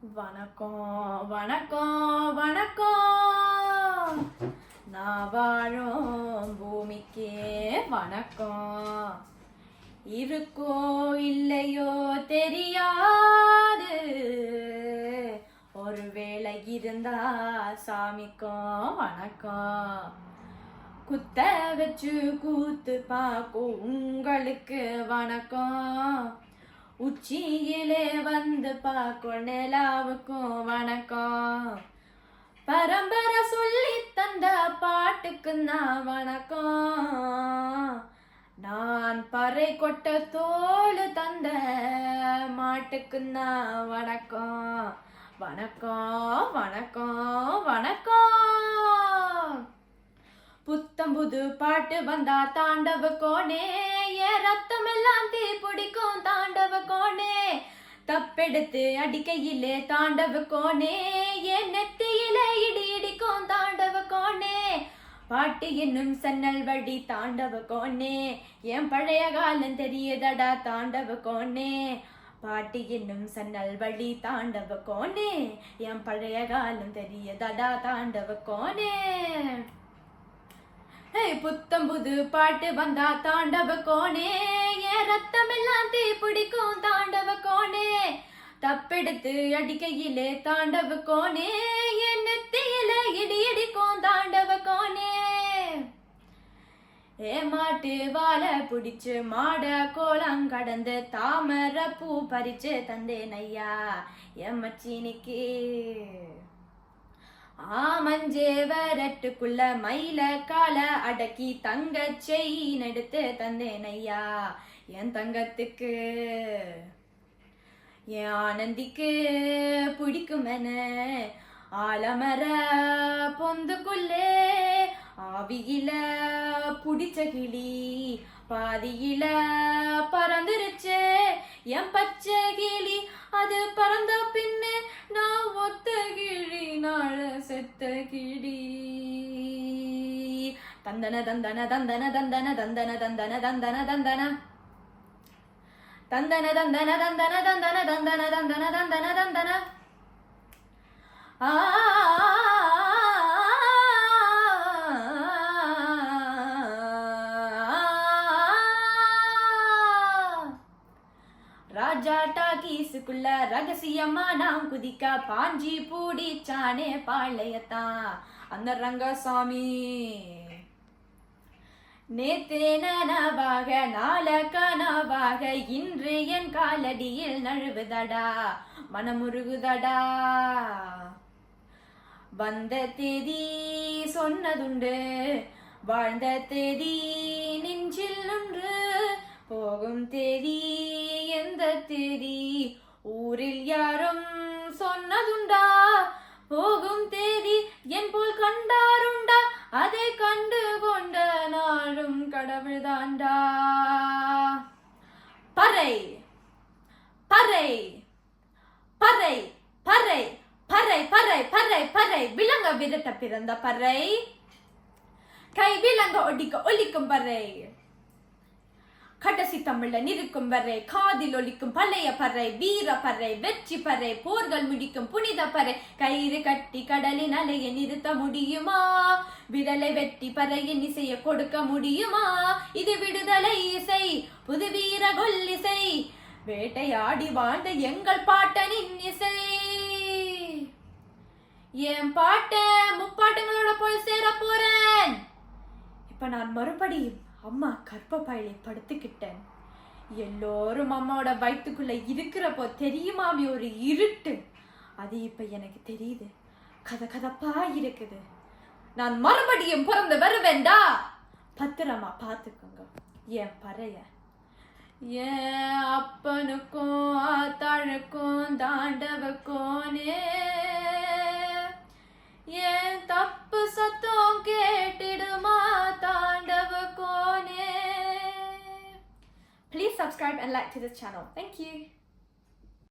வணக்கம் வணக்கம் வணக்கம். நான் வாழும் பூமிக்கே வணக்கம். இருக்கோ இல்லையோ தெரியாது. ஒருவேளை இருந்தா சாமிக்கும் வணக்கம். குத்த வச்சு கூத்து பார்க்கும் உங்களுக்கு வணக்கம். உச்சியிலே வந்து பார்க்கும் நிலாவுக்கும் வணக்கம். பரம்பரை சொல்லி தந்த பாட்டுக்கு நான் வணக்கம். நான் பறை கொட்ட தோல் தந்த மாட்டுக்கு நான் வணக்கம். வணக்கம் வணக்கம் வணக்கம். புத்தம் புது பாட்டு வந்தா தாண்டவ கோனே ரத்தம் எல்லாம் தீ பிடிக்கும் தாண்டவ கோணே. தப்பெடுத்து அடிக்கையிலே தாண்டவ கோணே. என் நெத்தியிலே இடி இடிக்கும் தாண்டவ கோணே. பாட்டு என்னும் சன்னல் வடி தாண்டவ கோணே. என் பழைய காலம் தெரியுதடா தாண்டவ கோணே. பாட்டு என்னும் சன்னல் வழி தாண்டவ கோணே. என் பழைய காலம் தெரியுதடா தாண்டவ கோணே. புத்தம் புது பாட்டு வந்தா தாண்டவ கோணே. என் ரத்தம் எல்லாம் தீ பிடிக்கும் தாண்டவ கோணே. தப்பெடுத்து அடிக்கையிலே தாண்டவ கோணே. என் நெத்தியில இடி இடிக்கும் தாண்டவ கோணே. ஏ மாட்டு வாழை பிடிச்சு மாட கோலம் கடந்து தாமரை பூ பறிச்சு தந்தேன் ஐயா. என் ஆமஞ்சேவரட்டுக்குள்ள மயில கால அடக்கி தங்க செயின் எடுத்து தந்தேன் ஐயா. என் தங்கத்துக்கு என் ஆனந்திக்கு பிடிக்குமென ஆலமர பொந்துக்குள்ளே ஆவியில புடிச்ச கிளி பாதியில பறந்துருச்சு என் பச்சை கிளி அது பறந்த பின்னே நான் ஒத்த கிளி நாள செத்த கிளி தந்தன தந்தன தந்தன தந்தன தந்தன தந்தன தந்தன தந்தன தந்தன தந்தன தந்தன தந்தன தந்தன தந்தன தந்தன தந்தன ராஜா டாக்கீஸுக்குள்ள ரகசியமா நாம் குதிக்க பாஞ்சி பூடிச்சானே பாளையத்தான் அந்த ரங்கசாமி. நேத்தே நனவாக நாள கனவாக இன்று என் காலடியில் நழுவுதடா. மனமுருகுதடா. வந்த தேதி சொன்னதுண்டு. வாழ்ந்த தேதி நெஞ்சில் ஒன்று போகும் தேதி தேதி ஊரில் யாரும் சொன்னதுண்டா? போகும் தேதி என் போல் கண்டாருண்டா? அதை கண்டு கொண்ட நாளும் கடவுள்தாண்டா. பறை பறை பறை பறை பறை பறை பறை பறை விலங்க விரட்ட பிறந்த பறை. கை விலங்க ஒடிக்க ஒலிக்கும் பறை. கடைசி தமிழ்ல நிற்கும் வரை காதில் ஒலிக்கும் பழைய பறை வீர பறை வெற்றி பறை போர்கள் முடிக்கும் புனித பறை கயிறு கட்டி கடலின் அலையை நிறுத்த முடியுமா? விரலை வெட்டி பறையின் இசையை கொடுக்க முடியுமா? இது விடுதலை இசை புது வீர கொல்லிசை. வேட்டையாடி வாழ்ந்த எங்கள் பாட்டனின் இசை. என் பாட்ட முப்பாட்டங்களோட போய் சேர போறேன். இப்ப நான் மறுபடியும் அம்மா கர்ப்பப்பையில படுத்துக்கிட்டேன். எல்லோரும் அம்மாவோட வயிற்றுக்குள்ள இருக்கிறப்போ தெரியுமாவி ஒரு இருட்டு? அது இப்ப எனக்கு தெரியுது. கதை கதப்பா இருக்குது. நான் மறுபடியும் பிறந்து வருவேண்டா பத்திரமா பார்த்துக்கோங்க. என் பறைய. ஏன் அப்பனுக்கும் ஆத்தாளுக்கும் தாண்டவக்கோனே ஏன் தப்பு சத்தம் subscribe and like to this channel. Thank you.